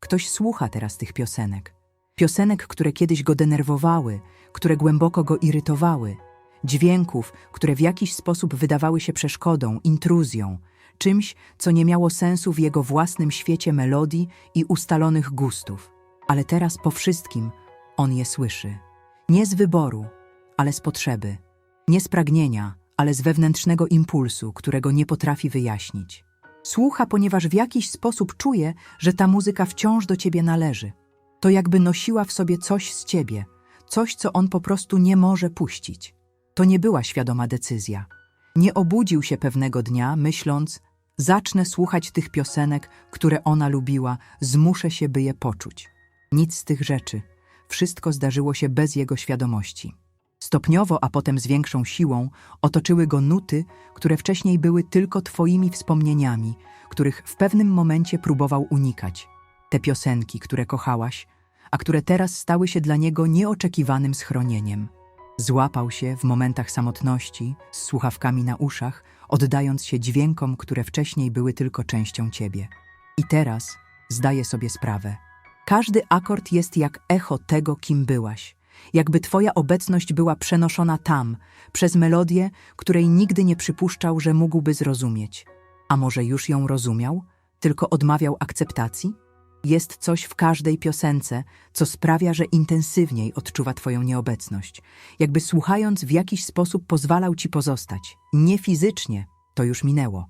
Ktoś słucha teraz tych piosenek. Piosenek, które kiedyś go denerwowały, które głęboko go irytowały. Dźwięków, które w jakiś sposób wydawały się przeszkodą, intruzją, czymś, co nie miało sensu w jego własnym świecie melodii i ustalonych gustów. Ale teraz po wszystkim on je słyszy. Nie z wyboru, ale z potrzeby. Nie z pragnienia, ale z wewnętrznego impulsu, którego nie potrafi wyjaśnić. Słucha, ponieważ w jakiś sposób czuje, że ta muzyka wciąż do ciebie należy. To jakby nosiła w sobie coś z ciebie, coś, co on po prostu nie może puścić. To nie była świadoma decyzja. Nie obudził się pewnego dnia, myśląc, zacznę słuchać tych piosenek, które ona lubiła, zmuszę się, by je poczuć. Nic z tych rzeczy. Wszystko zdarzyło się bez jego świadomości. Stopniowo, a potem z większą siłą, otoczyły go nuty, które wcześniej były tylko twoimi wspomnieniami, których w pewnym momencie próbował unikać. Te piosenki, które kochałaś, a które teraz stały się dla niego nieoczekiwanym schronieniem. Złapał się w momentach samotności, z słuchawkami na uszach, oddając się dźwiękom, które wcześniej były tylko częścią ciebie. I teraz zdaje sobie sprawę. Każdy akord jest jak echo tego, kim byłaś. Jakby twoja obecność była przenoszona tam, przez melodię, której nigdy nie przypuszczał, że mógłby zrozumieć. A może już ją rozumiał, tylko odmawiał akceptacji? Jest coś w każdej piosence, co sprawia, że intensywniej odczuwa Twoją nieobecność. Jakby słuchając w jakiś sposób pozwalał Ci pozostać. Nie fizycznie, to już minęło,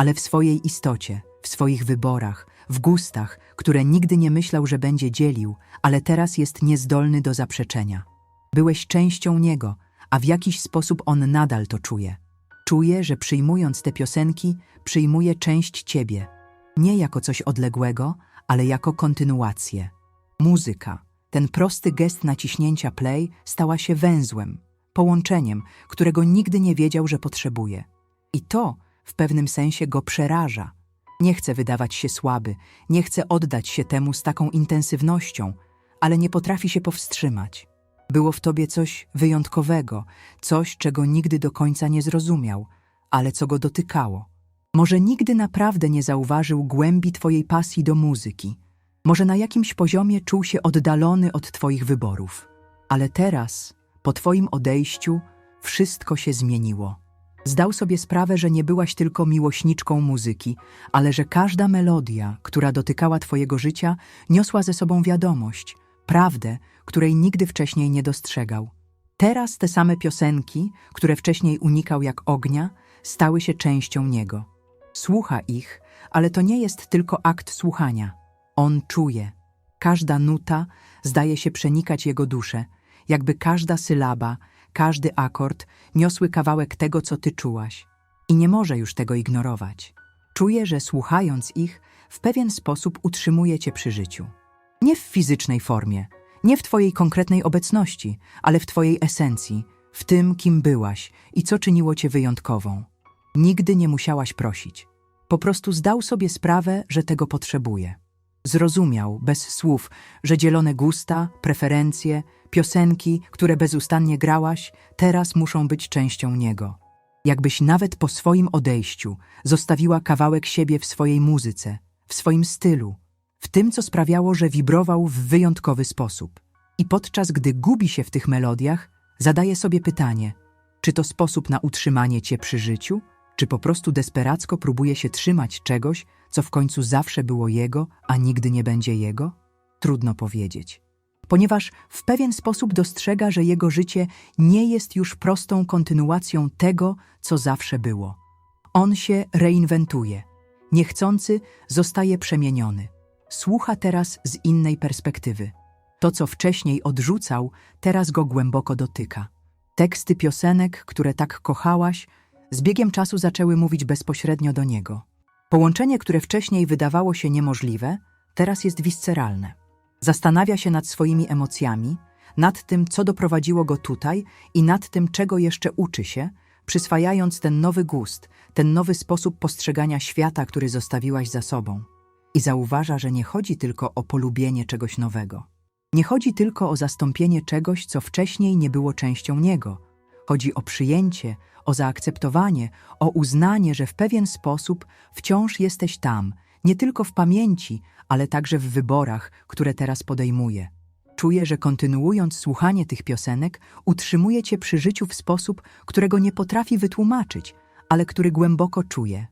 ale w swojej istocie, w swoich wyborach, w gustach, które nigdy nie myślał, że będzie dzielił, ale teraz jest niezdolny do zaprzeczenia. Byłeś częścią niego, a w jakiś sposób on nadal to czuje. Czuje, że przyjmując te piosenki, przyjmuje część ciebie. Nie jako coś odległego, ale jako kontynuację. Muzyka, ten prosty gest naciśnięcia play, stała się węzłem, połączeniem, którego nigdy nie wiedział, że potrzebuje. I to w pewnym sensie go przeraża. Nie chce wydawać się słaby, nie chce oddać się temu z taką intensywnością, ale nie potrafi się powstrzymać. Było w tobie coś wyjątkowego, coś, czego nigdy do końca nie zrozumiał, ale co go dotykało. Może nigdy naprawdę nie zauważył głębi Twojej pasji do muzyki. Może na jakimś poziomie czuł się oddalony od Twoich wyborów. Ale teraz, po Twoim odejściu, wszystko się zmieniło. Zdał sobie sprawę, że nie byłaś tylko miłośniczką muzyki, ale że każda melodia, która dotykała Twojego życia, niosła ze sobą wiadomość, prawdę, której nigdy wcześniej nie dostrzegał. Teraz te same piosenki, które wcześniej unikał jak ognia, stały się częścią niego. Słucha ich, ale to nie jest tylko akt słuchania. On czuje. Każda nuta zdaje się przenikać jego duszę, jakby każda sylaba, każdy akord niosły kawałek tego, co ty czułaś. I nie może już tego ignorować. Czuje, że słuchając ich, w pewien sposób utrzymuje cię przy życiu. Nie w fizycznej formie, nie w twojej konkretnej obecności, ale w twojej esencji, w tym, kim byłaś i co czyniło cię wyjątkową. Nigdy nie musiałaś prosić. Po prostu zdał sobie sprawę, że tego potrzebuje. Zrozumiał, bez słów, że dzielone gusta, preferencje, piosenki, które bezustannie grałaś, teraz muszą być częścią niego. Jakbyś nawet po swoim odejściu zostawiła kawałek siebie w swojej muzyce, w swoim stylu, w tym, co sprawiało, że wibrował w wyjątkowy sposób. I podczas gdy gubi się w tych melodiach, zadaje sobie pytanie, czy to sposób na utrzymanie cię przy życiu, czy po prostu desperacko próbuje się trzymać czegoś, co w końcu zawsze było jego, a nigdy nie będzie jego? Trudno powiedzieć. Ponieważ w pewien sposób dostrzega, że jego życie nie jest już prostą kontynuacją tego, co zawsze było. On się reinwentuje. Niechcący zostaje przemieniony. Słucha teraz z innej perspektywy. To, co wcześniej odrzucał, teraz go głęboko dotyka. Teksty piosenek, które tak kochałaś, z biegiem czasu zaczęły mówić bezpośrednio do niego. Połączenie, które wcześniej wydawało się niemożliwe, teraz jest visceralne. Zastanawia się nad swoimi emocjami, nad tym, co doprowadziło go tutaj i nad tym, czego jeszcze uczy się, przyswajając ten nowy gust, ten nowy sposób postrzegania świata, który zostawiłaś za sobą. I zauważa, że nie chodzi tylko o polubienie czegoś nowego. Nie chodzi tylko o zastąpienie czegoś, co wcześniej nie było częścią niego. Chodzi o przyjęcie, o zaakceptowanie, o uznanie, że w pewien sposób wciąż jesteś tam, nie tylko w pamięci, ale także w wyborach, które teraz podejmuje. Czuję, że kontynuując słuchanie tych piosenek, utrzymuje cię przy życiu w sposób, którego nie potrafi wytłumaczyć, ale który głęboko czuje.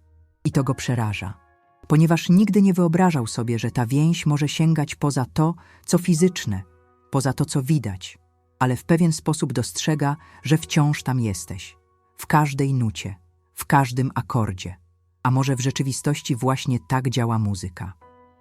I to go przeraża. Ponieważ nigdy nie wyobrażał sobie, że ta więź może sięgać poza to, co fizyczne, poza to, co widać, ale w pewien sposób dostrzega, że wciąż tam jesteś. W każdej nucie, w każdym akordzie. A może w rzeczywistości właśnie tak działa muzyka.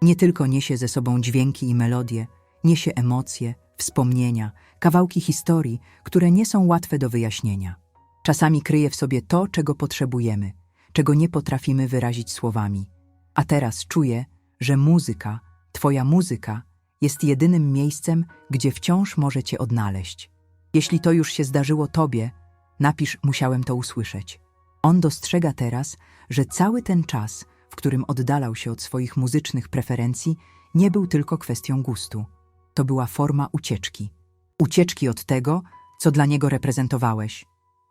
Nie tylko niesie ze sobą dźwięki i melodie, niesie emocje, wspomnienia, kawałki historii, które nie są łatwe do wyjaśnienia. Czasami kryje w sobie to, czego potrzebujemy, czego nie potrafimy wyrazić słowami. A teraz czuję, że muzyka, Twoja muzyka, jest jedynym miejscem, gdzie wciąż może Cię odnaleźć. Jeśli to już się zdarzyło Tobie, napisz musiałem to usłyszeć. On dostrzega teraz, że cały ten czas, w którym oddalał się od swoich muzycznych preferencji, nie był tylko kwestią gustu. To była forma ucieczki. Ucieczki od tego, co dla niego reprezentowałeś.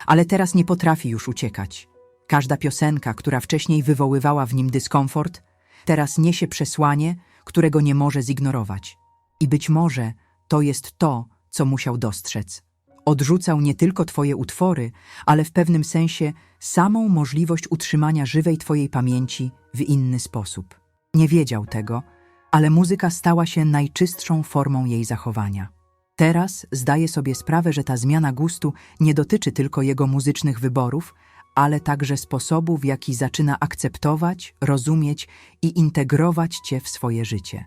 Ale teraz nie potrafi już uciekać. Każda piosenka, która wcześniej wywoływała w nim dyskomfort, teraz niesie przesłanie, którego nie może zignorować. I być może to jest to, co musiał dostrzec. Odrzucał nie tylko Twoje utwory, ale w pewnym sensie samą możliwość utrzymania żywej Twojej pamięci w inny sposób. Nie wiedział tego, ale muzyka stała się najczystszą formą jej zachowania. Teraz zdaje sobie sprawę, że ta zmiana gustu nie dotyczy tylko jego muzycznych wyborów, ale także sposobu, w jaki zaczyna akceptować, rozumieć i integrować Cię w swoje życie.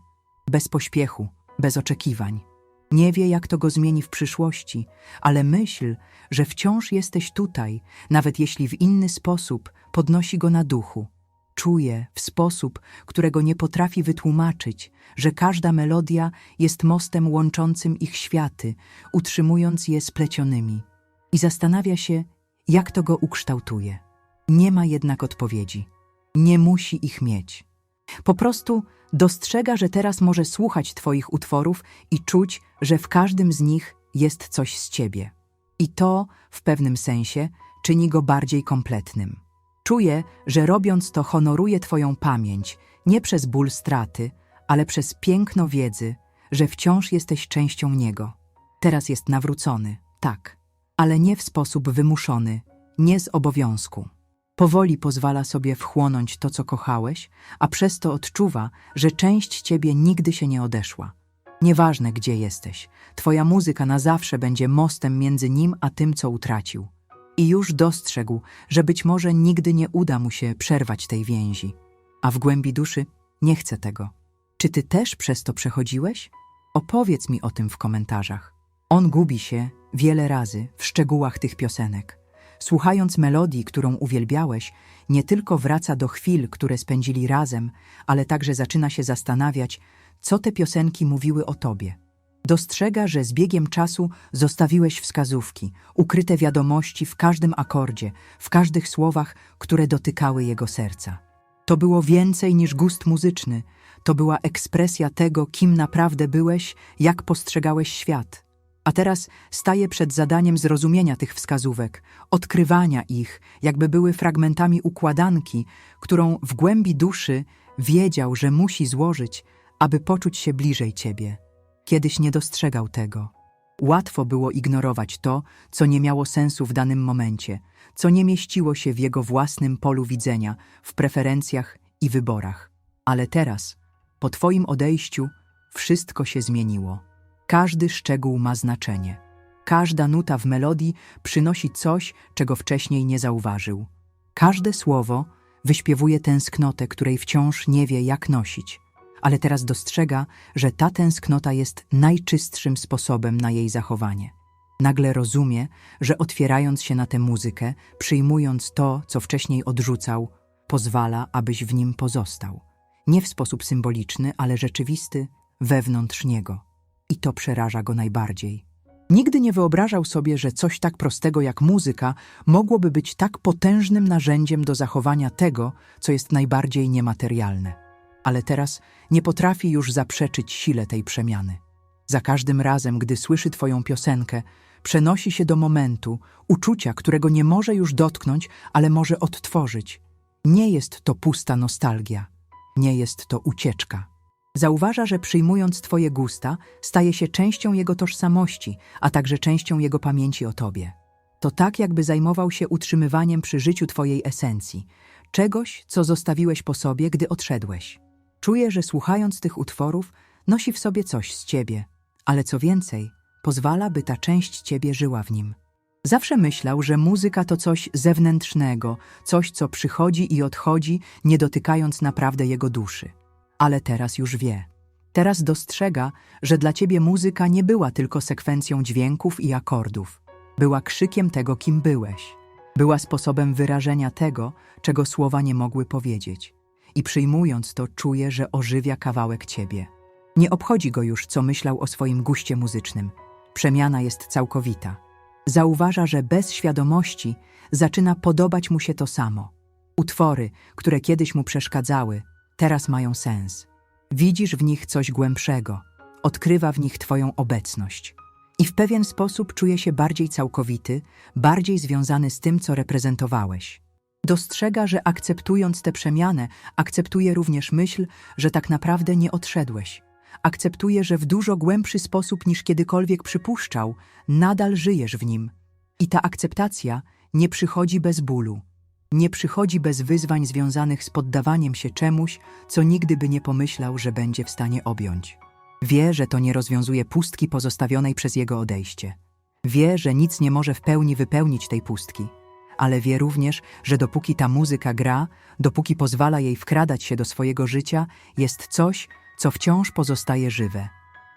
Bez pośpiechu, bez oczekiwań. Nie wie, jak to go zmieni w przyszłości, ale myśl, że wciąż jesteś tutaj, nawet jeśli w inny sposób podnosi go na duchu. Czuje w sposób, którego nie potrafi wytłumaczyć, że każda melodia jest mostem łączącym ich światy, utrzymując je splecionymi. I zastanawia się, jak to go ukształtuje. Nie ma jednak odpowiedzi. Nie musi ich mieć. Po prostu dostrzega, że teraz może słuchać Twoich utworów i czuć, że w każdym z nich jest coś z Ciebie. I to, w pewnym sensie, czyni go bardziej kompletnym. Czuje, że robiąc to honoruje Twoją pamięć, nie przez ból straty, ale przez piękno wiedzy, że wciąż jesteś częścią Niego. Teraz jest nawrócony, tak, ale nie w sposób wymuszony, nie z obowiązku. Powoli pozwala sobie wchłonąć to, co kochałeś, a przez to odczuwa, że część ciebie nigdy się nie odeszła. Nieważne, gdzie jesteś, twoja muzyka na zawsze będzie mostem między nim a tym, co utracił. I już dostrzegł, że być może nigdy nie uda mu się przerwać tej więzi, a w głębi duszy nie chce tego. Czy ty też przez to przechodziłeś? Opowiedz mi o tym w komentarzach. On gubi się wiele razy w szczegółach tych piosenek. Słuchając melodii, którą uwielbiałeś, nie tylko wraca do chwil, które spędzili razem, ale także zaczyna się zastanawiać, co te piosenki mówiły o tobie. Dostrzega, że z biegiem czasu zostawiłeś wskazówki, ukryte wiadomości w każdym akordzie, w każdych słowach, które dotykały jego serca. To było więcej niż gust muzyczny, to była ekspresja tego, kim naprawdę byłeś, jak postrzegałeś świat. A teraz staje przed zadaniem zrozumienia tych wskazówek, odkrywania ich, jakby były fragmentami układanki, którą w głębi duszy wiedział, że musi złożyć, aby poczuć się bliżej ciebie. Kiedyś nie dostrzegał tego. Łatwo było ignorować to, co nie miało sensu w danym momencie, co nie mieściło się w jego własnym polu widzenia, w preferencjach i wyborach. Ale teraz, po Twoim odejściu, wszystko się zmieniło. Każdy szczegół ma znaczenie. Każda nuta w melodii przynosi coś, czego wcześniej nie zauważył. Każde słowo wyśpiewuje tęsknotę, której wciąż nie wie, jak nosić, ale teraz dostrzega, że ta tęsknota jest najczystszym sposobem na jej zachowanie. Nagle rozumie, że otwierając się na tę muzykę, przyjmując to, co wcześniej odrzucał, pozwala, abyś w nim pozostał. Nie w sposób symboliczny, ale rzeczywisty, wewnątrz niego. I to przeraża go najbardziej. Nigdy nie wyobrażał sobie, że coś tak prostego jak muzyka mogłoby być tak potężnym narzędziem do zachowania tego, co jest najbardziej niematerialne. Ale teraz nie potrafi już zaprzeczyć sile tej przemiany. Za każdym razem, gdy słyszy Twoją piosenkę, przenosi się do momentu, uczucia, którego nie może już dotknąć, ale może odtworzyć. Nie jest to pusta nostalgia. nie jest to ucieczka. Zauważa, że przyjmując Twoje gusta, staje się częścią jego tożsamości, a także częścią jego pamięci o Tobie. To tak, jakby zajmował się utrzymywaniem przy życiu Twojej esencji, czegoś, co zostawiłeś po sobie, gdy odszedłeś. Czuje, że słuchając tych utworów, nosi w sobie coś z Ciebie, ale co więcej, pozwala, by ta część Ciebie żyła w nim. Zawsze myślał, że muzyka to coś zewnętrznego, coś, co przychodzi i odchodzi, nie dotykając naprawdę jego duszy. Ale teraz już wie. Teraz dostrzega, że dla ciebie muzyka nie była tylko sekwencją dźwięków i akordów. Była krzykiem tego, kim byłeś. Była sposobem wyrażenia tego, czego słowa nie mogły powiedzieć. I przyjmując to, czuje, że ożywia kawałek ciebie. Nie obchodzi go już, co myślał o swoim guście muzycznym. Przemiana jest całkowita. Zauważa, że bez świadomości zaczyna podobać mu się to samo. Utwory, które kiedyś mu przeszkadzały, teraz mają sens. Widzisz w nich coś głębszego, odkrywa w nich Twoją obecność. I w pewien sposób czuje się bardziej całkowity, bardziej związany z tym, co reprezentowałeś. Dostrzega, że akceptując tę przemianę, akceptuje również myśl, że tak naprawdę nie odszedłeś. Akceptuje, że w dużo głębszy sposób niż kiedykolwiek przypuszczał, nadal żyjesz w nim. I ta akceptacja nie przychodzi bez bólu. Nie przychodzi bez wyzwań związanych z poddawaniem się czemuś, co nigdy by nie pomyślał, że będzie w stanie objąć. Wie, że to nie rozwiązuje pustki pozostawionej przez jego odejście. Wie, że nic nie może w pełni wypełnić tej pustki, ale wie również, że dopóki ta muzyka gra, dopóki pozwala jej wkradać się do swojego życia, jest coś, co wciąż pozostaje żywe.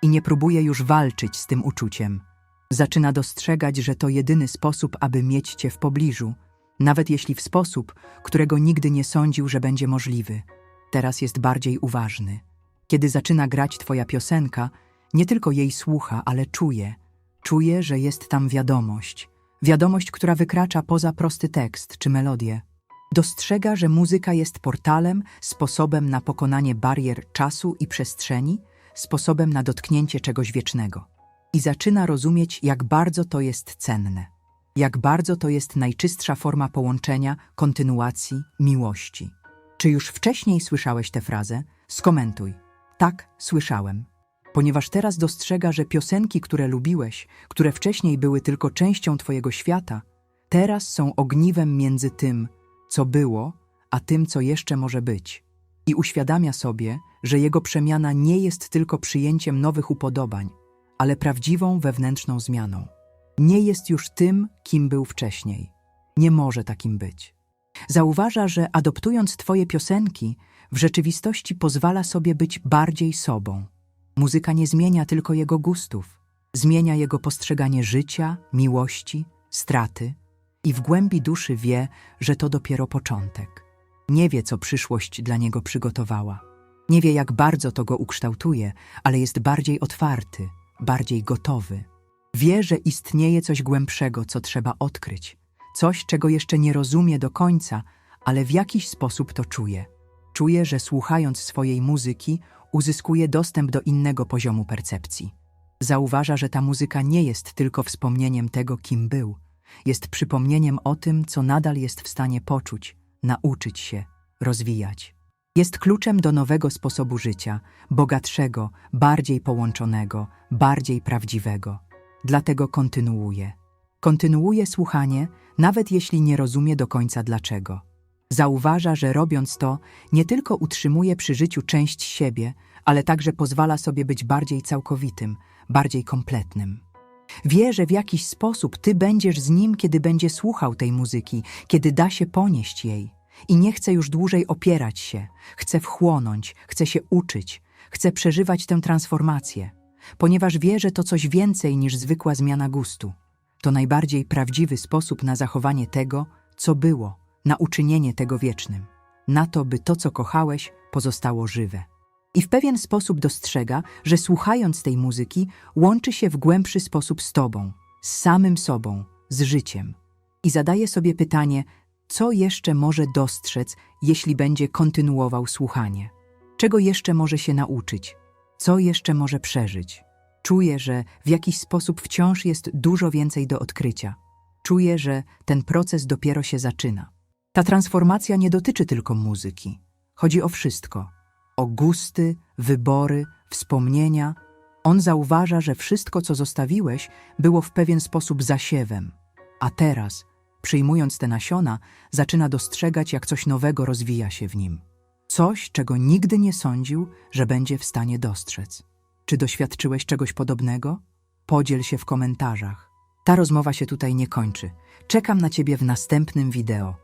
I nie próbuje już walczyć z tym uczuciem. Zaczyna dostrzegać, że to jedyny sposób, aby mieć cię w pobliżu, nawet jeśli w sposób, którego nigdy nie sądził, że będzie możliwy. Teraz jest bardziej uważny. Kiedy zaczyna grać twoja piosenka, nie tylko jej słucha, ale czuje. Czuje, że jest tam wiadomość. Wiadomość, która wykracza poza prosty tekst czy melodię. Dostrzega, że muzyka jest portalem, sposobem na pokonanie barier czasu i przestrzeni, sposobem na dotknięcie czegoś wiecznego. I zaczyna rozumieć, jak bardzo to jest cenne. Jak bardzo to jest najczystsza forma połączenia, kontynuacji, miłości. Czy już wcześniej słyszałeś tę frazę? Skomentuj. Tak, słyszałem. Ponieważ teraz dostrzega, że piosenki, które lubiłeś, które wcześniej były tylko częścią Twojego świata, teraz są ogniwem między tym, co było, a tym, co jeszcze może być. I uświadamia sobie, że jego przemiana nie jest tylko przyjęciem nowych upodobań, ale prawdziwą wewnętrzną zmianą. Nie jest już tym, kim był wcześniej. Nie może takim być. Zauważa, że adoptując Twoje piosenki, w rzeczywistości pozwala sobie być bardziej sobą. Muzyka nie zmienia tylko jego gustów, zmienia jego postrzeganie życia, miłości, straty i w głębi duszy wie, że to dopiero początek. Nie wie, co przyszłość dla niego przygotowała. Nie wie, jak bardzo to go ukształtuje, ale jest bardziej otwarty, bardziej gotowy. Wie, że istnieje coś głębszego, co trzeba odkryć, coś, czego jeszcze nie rozumie do końca, ale w jakiś sposób to czuje. Czuje, że słuchając swojej muzyki, uzyskuje dostęp do innego poziomu percepcji. Zauważa, że ta muzyka nie jest tylko wspomnieniem tego, kim był, jest przypomnieniem o tym, co nadal jest w stanie poczuć, nauczyć się, rozwijać. Jest kluczem do nowego sposobu życia, bogatszego, bardziej połączonego, bardziej prawdziwego. Dlatego kontynuuje. Kontynuuje słuchanie, nawet jeśli nie rozumie do końca dlaczego. Zauważa, że robiąc to, nie tylko utrzymuje przy życiu część siebie, ale także pozwala sobie być bardziej całkowitym, bardziej kompletnym. Wie, że w jakiś sposób ty będziesz z nim, kiedy będzie słuchał tej muzyki, kiedy da się ponieść jej. I nie chce już dłużej opierać się, chce wchłonąć, chce się uczyć, chce przeżywać tę transformację, ponieważ wie, że to coś więcej niż zwykła zmiana gustu. To najbardziej prawdziwy sposób na zachowanie tego, co było, na uczynienie tego wiecznym, na to, by to, co kochałeś, pozostało żywe. I w pewien sposób dostrzega, że słuchając tej muzyki, łączy się w głębszy sposób z Tobą, z samym sobą, z życiem. I zadaje sobie pytanie, co jeszcze może dostrzec, jeśli będzie kontynuował słuchanie? Czego jeszcze może się nauczyć? Co jeszcze może przeżyć? Czuje, że w jakiś sposób wciąż jest dużo więcej do odkrycia. Czuje, że ten proces dopiero się zaczyna. Ta transformacja nie dotyczy tylko muzyki. Chodzi o wszystko. o gusty, wybory, wspomnienia. On zauważa, że wszystko, co zostawiłeś, było w pewien sposób zasiewem. A teraz, przyjmując te nasiona, zaczyna dostrzegać, jak coś nowego rozwija się w nim. Coś, czego nigdy nie sądził, że będzie w stanie dostrzec. Czy doświadczyłeś czegoś podobnego? Podziel się w komentarzach. Ta rozmowa się tutaj nie kończy. Czekam na Ciebie w następnym wideo.